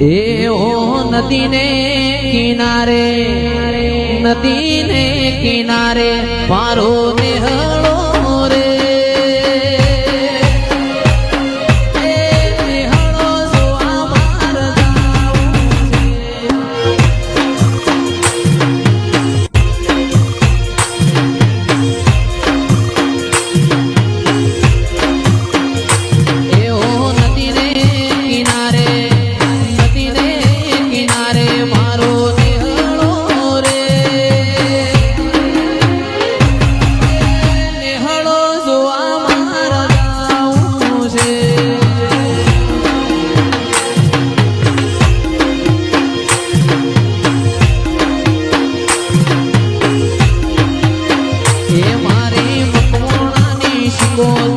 એ ઓ નદીને કિનારે નદીને કિનારે મારો નિહળો Angola.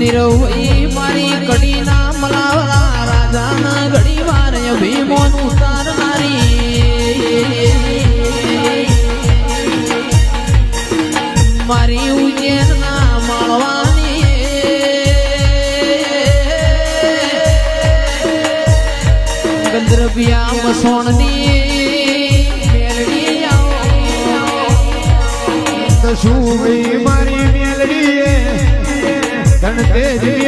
નિરવઈ મારી કડીના મલાવલા રાજાના ઘડી વાર ભીમોન ઉતારનારી મારી ઉજ્જૈનના માળવાની ગંદ્રબિયા મસોણની ધનતેજ દેવલી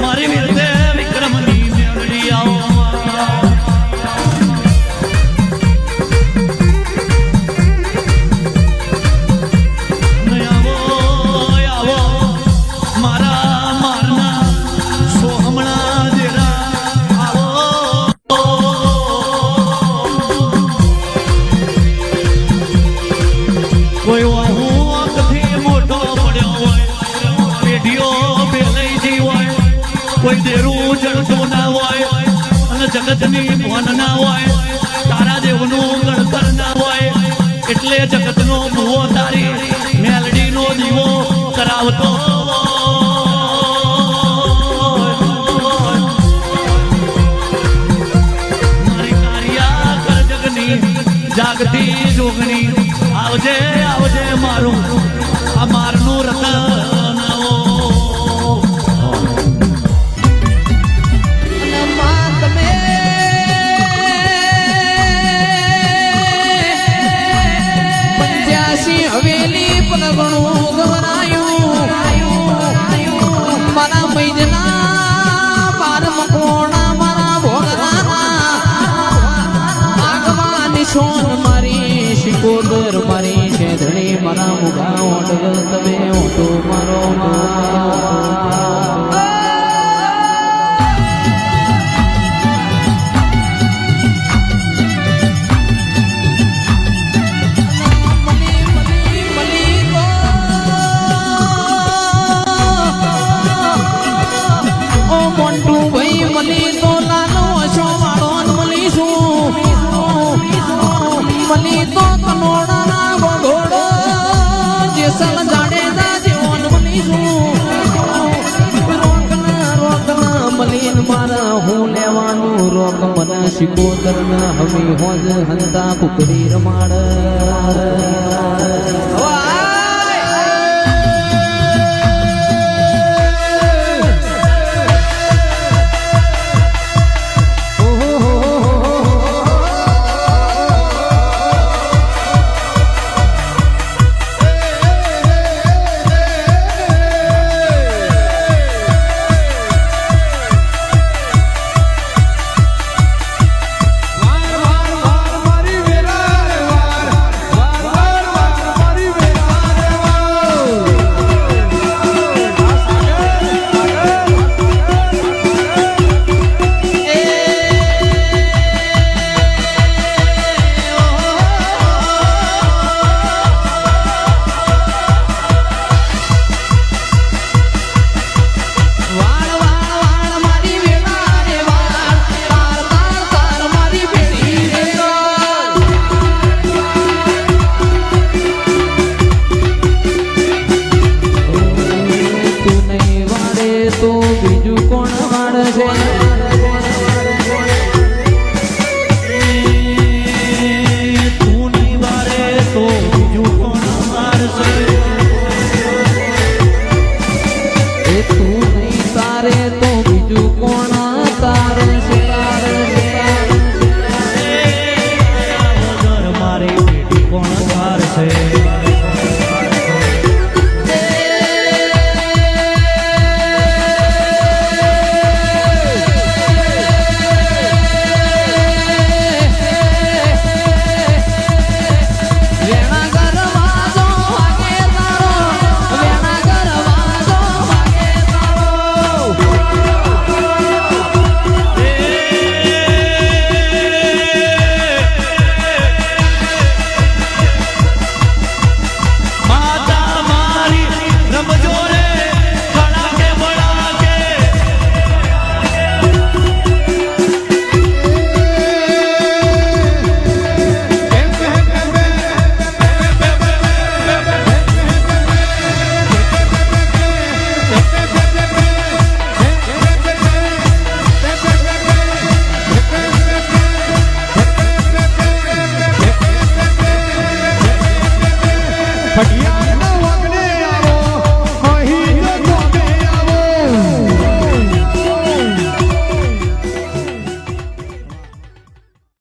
મારી વીરતે વિક્રમની આવો આવો મારા કોઈ દેરું જડતું ના હોય, અને જગતની ભવન ના હોય, તારા દેવનું ગણતર ના હોય, એટલે જગતનો ભૂવો તારી મેલડીનો દીવો કરાવતો જાગતી જોગણી આવજે આવજે મારું મકોણા મારા શિકોદર મારી શેધણી મારા મુગા ઓટગલ તમે ઓટો મારો માં મારા હું લેવાનું રોક મને શિકોતર ના હવે હોજ હંતા કુકરી રમાડ.